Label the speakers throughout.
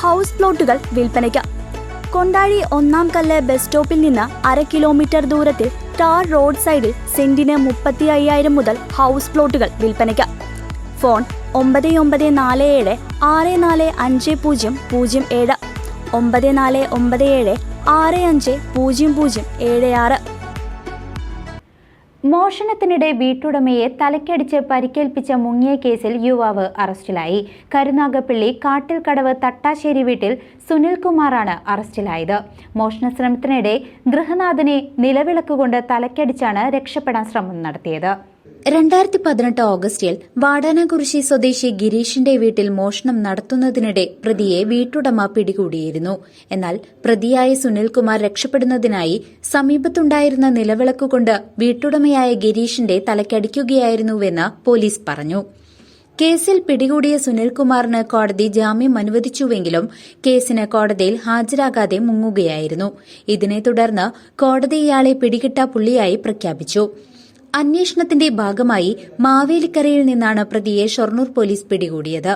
Speaker 1: House പ്ലോട്ടുകൾ വിൽപ്പനയ്ക്ക്. കൊണ്ടാഴി ഒന്നാം കല്ല് ബസ് സ്റ്റോപ്പിൽ നിന്ന് അര കിലോമീറ്റർ ദൂരത്തിൽ ടാർ റോഡ് സൈഡിൽ സെന്റിന് മുപ്പത്തി അയ്യായിരം മുതൽ ഹൗസ് പ്ലോട്ടുകൾ വിൽപ്പനയ്ക്ക്. ഫോൺ ഒമ്പത് ഒമ്പത് നാല് ഏഴ് ആറ് നാല് അഞ്ച് പൂജ്യം പൂജ്യം ഏഴ്. ഒമ്പത് നാല് ഒമ്പത് ഏഴ് ആറ് അഞ്ച് പൂജ്യം പൂജ്യം ഏഴ് ആറ്.
Speaker 2: മോഷണത്തിനിടെ വീട്ടുടമയെ തലക്കടിച്ച് പരിക്കേൽപ്പിച്ച മുങ്ങിയ കേസിൽ യുവാവ് അറസ്റ്റിലായി. കരുനാഗപ്പള്ളി കാട്ടിൽക്കടവ് തട്ടാശ്ശേരി വീട്ടിൽ സുനിൽകുമാറാണ് അറസ്റ്റിലായത്. മോഷണ ശ്രമത്തിനിടെ ഗൃഹനാഥനെ നിലവിളക്കുകൊണ്ട് തലക്കടിച്ചാണ് രക്ഷപ്പെടാൻ ശ്രമം നടത്തിയത്. രണ്ടായിരത്തി പതിനെട്ട് ഓഗസ്റ്റിൽ വാടാനകുറിശി സ്വദേശി ഗിരീഷിന്റെ വീട്ടിൽ മോഷണം നടത്തുന്നതിനിടെ പ്രതിയെ വീട്ടുടമ പിടികൂടിയിരുന്നു. എന്നാൽ പ്രതിയായ സുനിൽകുമാർ രക്ഷപ്പെടുന്നതിനായി സമീപത്തുണ്ടായിരുന്ന നിലവിളക്കുകൊണ്ട് വീട്ടുടമയായ ഗിരീഷിന്റെ തലക്കടിക്കുകയായിരുന്നുവെന്ന് പോലീസ് പറഞ്ഞു. കേസിൽ പിടികൂടിയ സുനിൽകുമാറിന് കോടതി ജാമ്യം അനുവദിച്ചുവെങ്കിലും കേസിന് കോടതിയിൽ ഹാജരാകാതെ മുങ്ങുകയായിരുന്നു. ഇതിനെ തുടർന്ന് കോടതി ഇയാളെ പിടികിട്ട പുള്ളിയായി പ്രഖ്യാപിച്ചു. അന്വേഷണത്തിന്റെ ഭാഗമായി മാവേലിക്കരയിൽ നിന്നാണ് പ്രതിയെ ഷൊർണൂർ പോലീസ് പിടികൂടിയത്.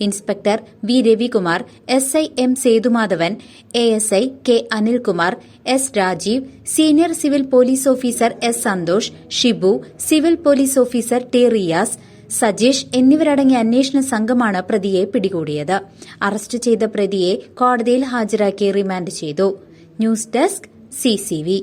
Speaker 2: Inspector V Ravikumar S I M Sethumadhavan A S I K Anilkumar S Rajeev senior civil police officer S Santhosh Shibu civil police officer T Riyas Sajeesh എന്നിവരടങ്ങിയ അന്വേഷണ സംഘമാണ് പ്രതിയെ പിടികൂടിയത്. അറസ്റ്റ് ചെയ്ത പ്രതിയെ കോടതിയിൽ ഹാജരാക്കി റിമാൻഡ് ചെയ്തു. News desk CCV